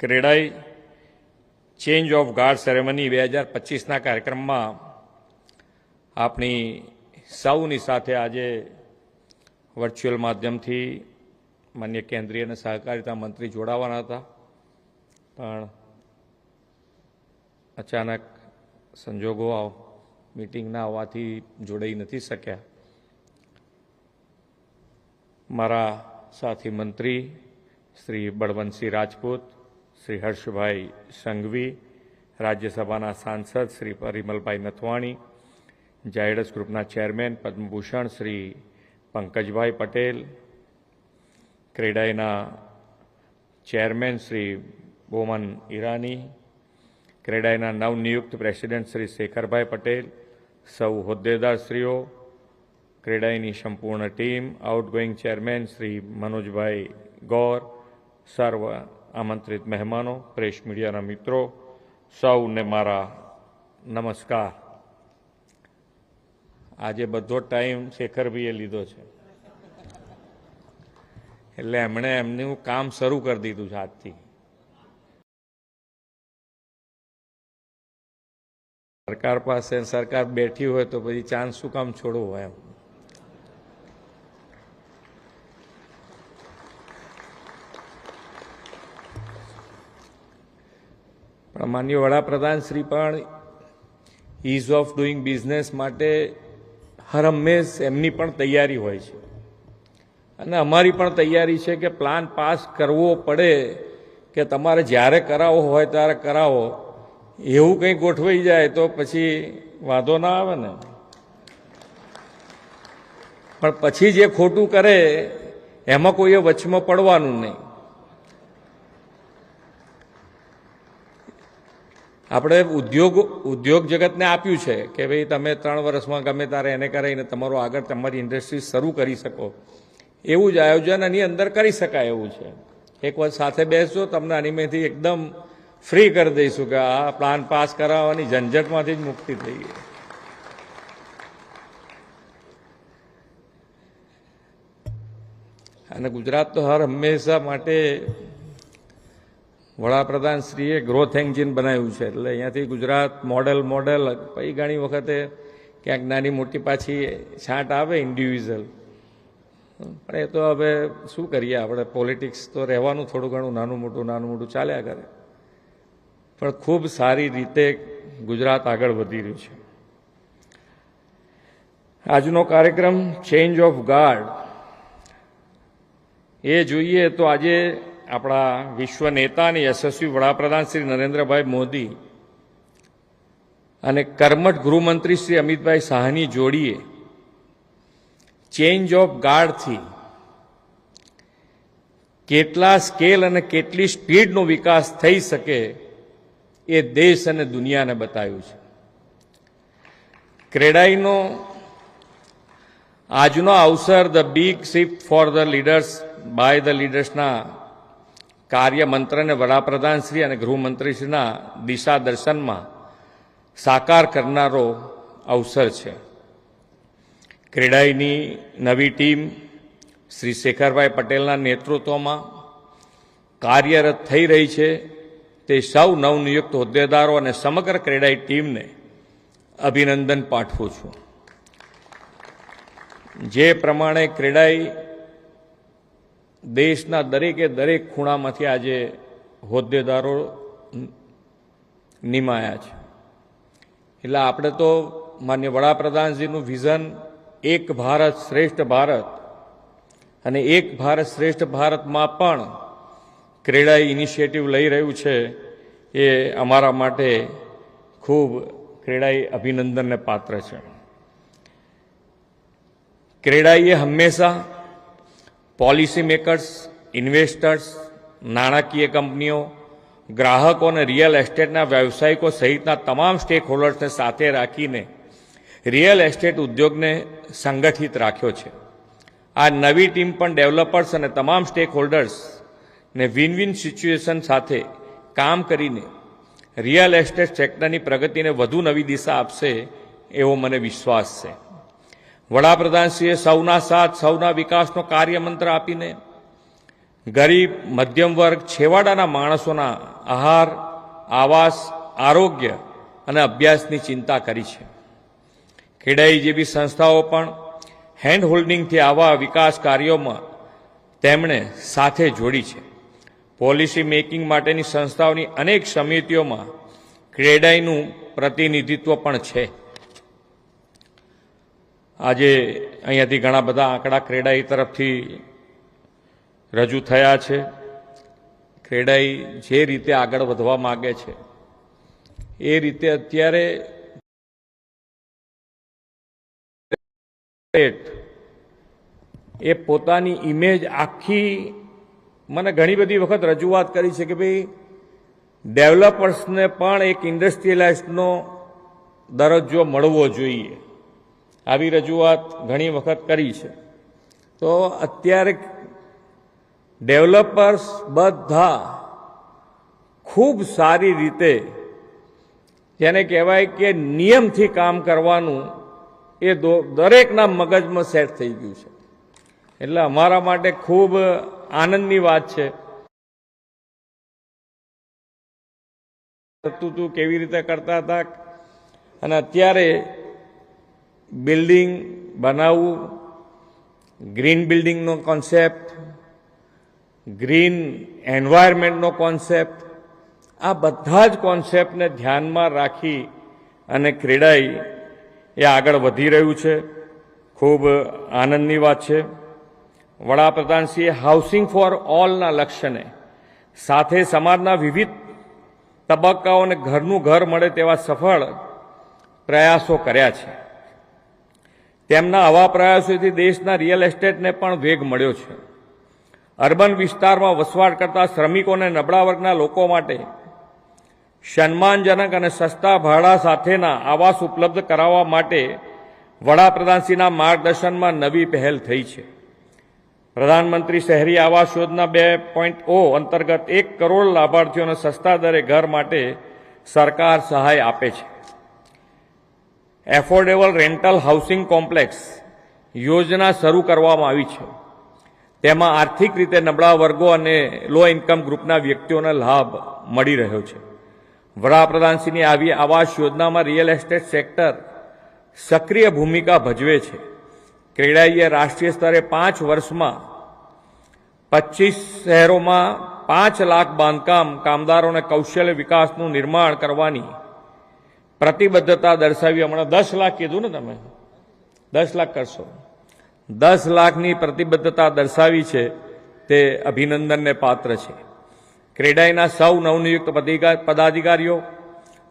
CREDAI change of guard ceremony બે હજાર પચીસના કાર્યક્રમમાં આપણી સૌની સાથે આજે વર્ચ્યુઅલ માધ્યમથી માન્ય કેન્દ્રીય અને સહકારિતા મંત્રી જોડાવાના હતા. પણ અચાનક સંજોગો મિટિંગના આવવાથી જોડાઈ નથી શક્યા. મારા સાથી મંત્રી શ્રી બળવંતસિંહ રાજપૂત श्री हर्षभाई संघवी राज्यसभा सांसद Shri Parimalbhai Nathwani, Zydus group chairman Padma Bhushan Shri Pankajbha Patel, क्रेडाईना chairman Shri Boman Irani क्रेडाईना नवनियुक्त प्रेसिडेंट श्री शेखर भाई पटेल, सौ होद्देदारश्रीओ क्रेडाईनी संपूर्ण team, outgoing chairman Shri Manoj bhai Gaur, सर्व આમંત્રિત મહેમાનો, પ્રેસ મીડિયાના મિત્રો, સૌને મારા નમસ્કાર. આજે બધો ટાઈમ શેખરભાઈએ લીધો છે. એટલે એમણે એમનું કામ શરૂ કરી દીધું છે આજથી. સરકાર પાસે, સરકાર બેઠી હોય તો પછી ચાન્સ શું કામ છોડવો એમ. પણ માન્ય વડાપ્રધાન શ્રી પણ ઇઝ ઓફ ડુઈંગ બિઝનેસ માટે હર હંમેશ એમની પણ તૈયારી હોય છે. અને અમારી પણ તૈયારી છે કે પ્લાન પાસ કરવો પડે કે તમારે જ્યારે કરાવવો હોય ત્યારે કરાવો. એવું કંઈ ગોઠવાઈ જાય તો પછી વાંધો ના આવે ને. પણ પછી જે ખોટું કરે, એમાં કોઈએ વચમાં પડવાનું નહીં. આપણે ઉદ્યોગ ઉદ્યોગ જગતને આપ્યું છે કે ભાઈ તમે ત્રણ વર્ષમાં ગમે ત્યારે એને કરાવીને તમારો આગળ તમારી ઇન્ડસ્ટ્રી શરૂ કરી શકો. એવું જ આયોજન આની અંદર કરી શકાય એવું છે. એક વાર સાથે બેસજો, તમને આનીમાંથી એકદમ ફ્રી કરી દઈશું કે આ પ્લાન પાસ કરાવવાની ઝંઝટમાંથી જ મુક્તિ થઈ ગઈ. અને ગુજરાત તો હર હંમેશા માટે વડાપ્રધાન શ્રીએ ગ્રોથ એન્જિન બનાવ્યું છે. એટલે અહીંયાથી ગુજરાત મોડેલ મોડેલ પછી ઘણી વખતે ક્યાંક નાની મોટી પાછી છાંટ આવે ઇન્ડિવિઝ્યુઅલ પણ એ તો હવે શું કરીએ? આપણે પોલિટિક્સ તો રહેવાનું થોડું ઘણું, નાનું મોટું નાનું મોટું ચાલ્યા કરે. પણ ખૂબ સારી રીતે ગુજરાત આગળ વધી રહ્યું છે. આજનો કાર્યક્રમ ચેન્જ ઓફ ગાર્ડ એ જોઈએ તો આજે આપણા વિશ્વ નેતા અને યશસ્વી વડાપ્રધાન શ્રી નરેન્દ્રભાઈ મોદી અને કર્મઠ ગૃહમંત્રી શ્રી અમિતભાઈ શાહની જોડીએ ચેન્જ ઓફ ગાર્ડથી કેટલા સ્કેલ અને કેટલી સ્પીડનો વિકાસ થઈ શકે એ દેશ અને દુનિયાને બતાવ્યું છે. ક્રેડાઈનો આજનો અવસર the big shift for the leaders by the લીડર્સના કાર્ય મંત્રને વડાપ્રધાનશ્રી અને ગૃહમંત્રીશ્રીના દિશા દર્શનમાં સાકાર કરનારો અવસર છે. ક્રેડાઈની નવી ટીમ શ્રી શેખરભાઈ પટેલના નેતૃત્વમાં કાર્યરત થઈ રહી છે. તે સૌ નવનિયુક્ત હોદ્દેદારો અને સમગ્ર ક્રેડાઈ ટીમને અભિનંદન પાઠવું છું. જે પ્રમાણે ક્રેડાઈ દેશના દરેકે દરેક ખૂણામાંથી આજે હોદ્દેદારો નિમાયા છે. એટલે આપણે તો માન્ય વડાપ્રધાનજીનું વિઝન, એક ભારત શ્રેષ્ઠ ભારત અને એક ભારત શ્રેષ્ઠ ભારતમાં પણ ક્રેડાઈ ઇનિશિયેટિવ લઈ રહ્યું છે એ અમારા માટે ખૂબ ક્રેડાઈ અભિનંદનને પાત્ર છે. ક્રેડાઈએ હંમેશા પોલિસી મેકર્સ, ઇન્વેસ્ટર્સ, નાણાકીય કંપનીઓ, ગ્રાહકો અને રિયલ એસ્ટેટના વ્યવસાયિકો સહિતના તમામ સ્ટેક હોલ્ડર્સને સાથે રાખીને રિયલ એસ્ટેટ ઉદ્યોગને સંગઠિત રાખ્યો છે. આ નવી ટીમ પણ ડેવલપર્સ અને તમામ સ્ટેક હોલ્ડર્સને વિન વિન સિચ્યુએશન સાથે કામ કરીને રિયલ એસ્ટેટ સેક્ટરની પ્રગતિને વધુ નવી દિશા આપશે એવો મને વિશ્વાસ છે. વડાપ્રધાનશ્રીએ સૌના સાથ, સૌના વિકાસનો કાર્યમંત્ર આપીને ગરીબ, મધ્યમ વર્ગ, છેવાડાના માણસોના આહાર, આવાસ, આરોગ્ય અને અભ્યાસની ચિંતા કરી છે. ખેડાઈ જેવી સંસ્થાઓ પણ હેન્ડ હોલ્ડિંગથી આવા વિકાસ કાર્યોમાં તેમણે સાથે જોડી છે. પોલિસી મેકિંગ માટેની સંસ્થાઓની અનેક સમિતિઓમાં ક્રેડાઈનું પ્રતિનિધિત્વ પણ છે. આજે અહીંયાથી ઘણા બધા આંકડા ક્રેડાઈ તરફથી રજૂ થયા છે. ક્રેડાઈ જે રીતે આગળ વધવા માગે છે, એ રીતે અત્યારે એ પોતાની ઇમેજ આખી, મને ઘણી બધી વખત રજૂઆત કરી છે કે ભાઈ, ડેવલપર્સને પણ એક ઇન્ડસ્ટ્રીયલાઇઝનો દરજ્જો મળવો જોઈએ. આવી રજૂઆત ઘણી વખત કરી છે. તો અત્યારે ડેવલપર્સ બધા ખૂબ સારી રીતે જેને કહેવાય કે નિયમથી કામ કરવાનું એ દરેકના મગજમાં સેટ થઈ ગયું છે. એટલે અમારા માટે ખૂબ આનંદની વાત છે. થતું હતું કેવી રીતે કરતા હતા? અને અત્યારે બિલ્ડિંગ બનાવવું, ગ્રીન બિલ્ડિંગનો કોન્સેપ્ટ ગ્રીન એન્વાયરમેન્ટનો કોન્સેપ્ટ આ બધા જ કોન્સેપ્ટને ધ્યાનમાં રાખી અને ક્રીડાઈ એ આગળ વધી રહ્યું છે. ખૂબ આનંદની વાત છે. વડાપ્રધાનશ્રીએ હાઉસિંગ ફોર ઓલના લક્ષ્યને સાથે સમાજના વિવિધ તબક્કાઓને ઘરનું ઘર મળે તેવા સફળ પ્રયાસો કર્યા છે. તેમના આવા પ્રયાસોથી દેશના રિયલ એસ્ટેટને પણ વેગ મળ્યો છે. અર્બન વિસ્તારમાં વસવાટ કરતા શ્રમિકો અને નબળા વર્ગના લોકો માટે સન્માનજનક અને સસ્તા ભાડા સાથેના આવાસ ઉપલબ્ધ કરાવવા માટે વડાપ્રધાનશ્રીના માર્ગદર્શનમાં નવી પહેલ થઈ છે. પ્રધાનમંત્રી શહેરી આવાસ યોજના બે પોઈન્ટ ઓ અંતર્ગત એક કરોડ લાભાર્થીઓને સસ્તા દરે ઘર માટે સરકાર સહાય આપે છે. એફોર્ડેબલ રેન્ટલ હાઉસિંગ કોમ્પ્લેક્સ યોજના શરૂ કરવામાં આવી છે. તેમાં આર્થિક રીતે નબળા વર્ગો અને લો ઇન્કમ ગ્રુપના વ્યક્તિઓને લાભ મળી રહ્યો છે. વડાપ્રધાનશ્રીની આવી આવાસ યોજનામાં રિયલ એસ્ટેટ સેક્ટર સક્રિય ભૂમિકા ભજવે છે. ક્રેડાઈએ રાષ્ટ્રીય સ્તરે પાંચ વર્ષમાં પચીસ શહેરોમાં પાંચ લાખ બાંધકામ કામદારોને કૌશલ્ય વિકાસનું નિર્માણ કરવાની પ્રતિબદ્ધતા દર્શાવી હમણાં દસ લાખ કીધું ને તમે. દસ લાખ કરશો. દસ લાખની પ્રતિબદ્ધતા દર્શાવી છે તે અભિનંદનને પાત્ર છે. ક્રેડાઈના સૌ નવનિયુક્ત પદાધિકા- પદાધિકારીઓ,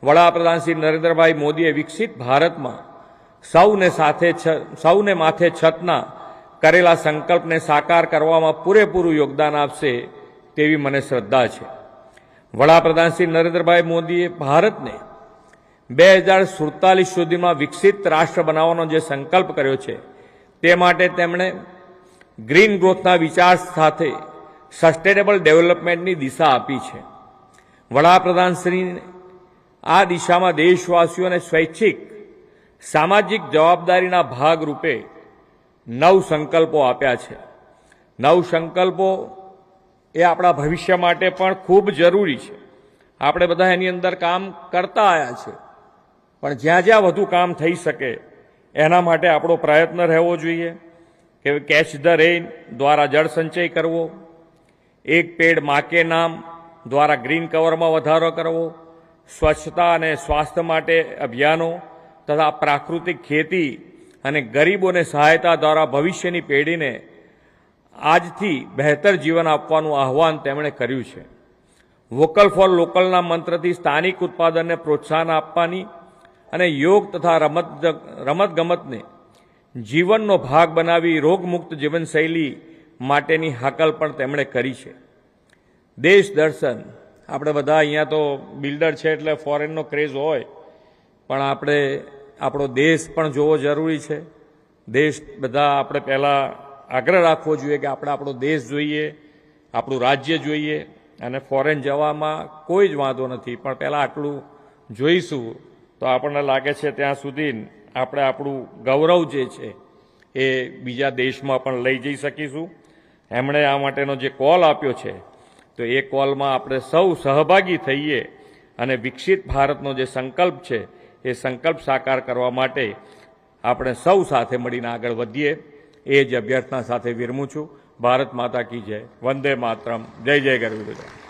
વડાપ્રધાન શ્રી નરેન્દ્રભાઈ મોદીએ વિકસિત ભારતમાં સૌને સાથે સૌને માથે છતના કરેલા સંકલ્પને સાકાર કરવામાં પૂરેપૂરું યોગદાન આપશે તેવી મને શ્રદ્ધા છે. વડાપ્રધાન શ્રી નરેન્દ્રભાઈ મોદીએ ભારતને બે હજાર સુડતાલીસ સુધીમાં વિકસિત રાષ્ટ્ર બનાવવાનો જે સંકલ્પ કર્યો છે, તે માટે તેમણે ગ્રીન ગ્રોથના વિચાર સાથે સસ્ટેનેબલ ડેવલપમેન્ટની દિશા આપી છે. વડાપ્રધાનશ્રીને આ દિશામાં દેશવાસીઓને સ્વૈચ્છિક, સામાજિક જવાબદારીના ભાગરૂપે નવ સંકલ્પો આપ્યા છે. નવ સંકલ્પો એ આપણા ભવિષ્ય માટે પણ ખૂબ જરૂરી છે. આપણે બધા એની અંદર કામ કરતા આવ્યા છે. પણ જ્યાં જ્યાં વધુ કામ થઈ શકે, એના માટે આપણો પ્રયત્ન રહેવો જોઈએ કે કેચ ધ રેઇન દ્વારા જળ સંચય કરવો, એક પેડ માકે નામ દ્વારા ગ્રીન કવરમાં વધારો કરવો, સ્વચ્છતા અને સ્વાસ્થ્ય માટે અભિયાનો તથા પ્રાકૃતિક ખેતી અને ગરીબોને સહાયતા દ્વારા ભવિષ્યની પેઢીને આજથી બહેતર જીવન આપવાનું આહવાન તેમણે કર્યું છે. વોકલ ફોર લોકલના મંત્રથી સ્થાનિક ઉત્પાદનને પ્રોત્સાહન આપવાની અને યોગ તથા રમત રમતગમતને જીવનનો ભાગ બનાવી રોગમુક્ત જીવનશૈલી માટેની હાકલ પણ તેમણે કરી છે. દેશ દર્શન. આપણે બધા અહીંયા તો બિલ્ડર છે એટલે ફોરેનનો ક્રેઝ હોય, પણ આપણે, આપણો દેશ પણ જોવો જરૂરી છે. દેશ બધા આપણે પહેલાં આગ્રહ રાખવો જોઈએ કે આપણે આપણો દેશ જોઈએ, આપણું રાજ્ય જોઈએ, અને ફોરેન જવામાં કોઈ જ વાંધો નથી. પણ પહેલાં આટલું જોઈશું. તો આપણને લાગે છે ત્યાં સુધી આપણે આપણું ગૌરવ જે છે એ બીજા દેશમાં પણ લઈ જઈ શકીશું. એમણે આ માટેનો જે કોલ આપ્યો છે, તો એ કોલમાં આપણે સૌ સહભાગી થઈએ અને વિકસિત ભારતનો જે સંકલ્પ છે, એ સંકલ્પ સાકાર કરવા માટે આપણે સૌ સાથે મળીને આગળ વધીએ. એ જ અભ્યર્થના સાથે વિરમું છું. ભારત માતા કી જય. વંદે માતરમ. જય જય ગરવી ગુજરાત.